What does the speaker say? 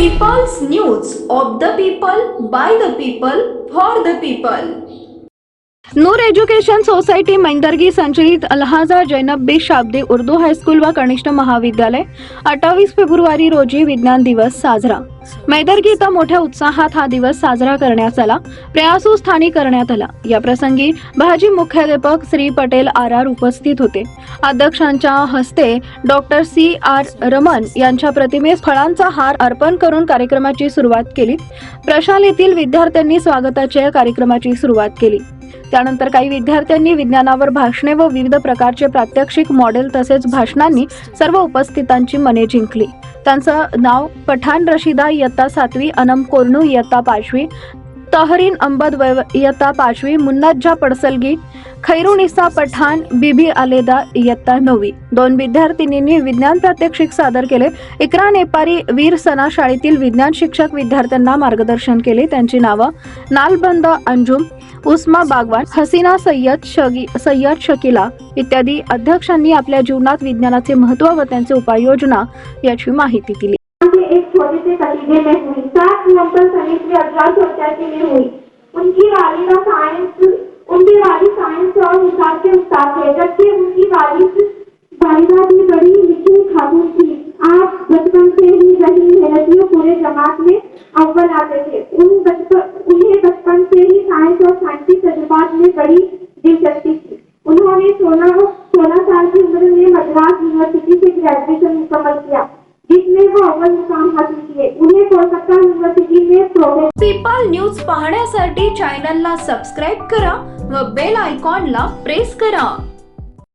People's news, of the people, by the people, for the people. Noor education society Maindargi संचलित Alhaja Zainab Bi Shabdi Urdu high school व कनिष्ठ महाविद्यालय अठ्ठावीस February रोजी विज्ञान दिवस साजरा मैदर्गी इथं मोठ्या उत्साहात हा दिवस साजरा करण्यात आला प्रयासू स्थानी करण्यात आला या प्रसंगी भाजी मुख्याध्यापक श्री पटेल आर आर उपस्थित होते अध्यक्षांच्या हस्ते डॉक्टर सी आर रमन यांच्या प्रतिमेस फळांचा हार अर्पण करून कार्यक्रमाची सुरुवात केली प्रशालेतील विद्यार्थ्यांनी स्वागताच्या कार्यक्रमाची सुरुवात केली त्यानंतर काही विद्यार्थ्यांनी विज्ञानावर भाषणे व विविध प्रकारचे प्रात्यक्षिक मॉडेल तसेच भाषणांनी सर्व उपस्थितांची मने जिंकली त्यांचं नाव पठान रशिदा इयत्ता सातवी अनम कोर्णू इयत्ता पाचवी तहरीन अंबद इयत्ता पाचवी मुन्नाज्जा पडसलगी खैरुनिसा पठाण बीबी आलेदा इयत्ता नववी दोन विद्यार्थिनींनी विज्ञान प्रात्यक्षिक सादर केले इकरा नेपारी वीर सना शाळेतील विज्ञान शिक्षक विद्यार्थ्यांना मार्गदर्शन केले त्यांची नावं नालबंद अंजुम उस्मा बागवान हसीना सय्यद शगी सय्यद शकिला इत्यादी अध्यक्षांनी आपल्या जीवनात विज्ञानाचे महत्व व त्यांचे उपाययोजना याची माहिती दिली एक छोटे से में हुई सात नंबर उनकी वाली साइंस जबकि तो उनकी वालिद वालिदा भी बड़ी लिखी खातून थी आप बचपन से ही रही हैरतियों पूरे जमात में अव्वल आते थे उन बचपन उन्हें बचपन से ही साइंस और साइंस के तजुर्बात में बड़ी दिलचस्पी थी उन्होंने सोलह सोलह साल की उम्र में मद्रास यूनिवर्सिटी से ग्रेजुएशन मुकम्मल किया जिसमें वो अव्वल मुकाम हासिल किए उन्हें कोलकाता यूनिवर्सिटी में प्रोग्रेस पीपल न्यूज पाहण्यासाठी चॅनलला सब्सक्राइब करा व बेल आईकॉन ला प्रेस करा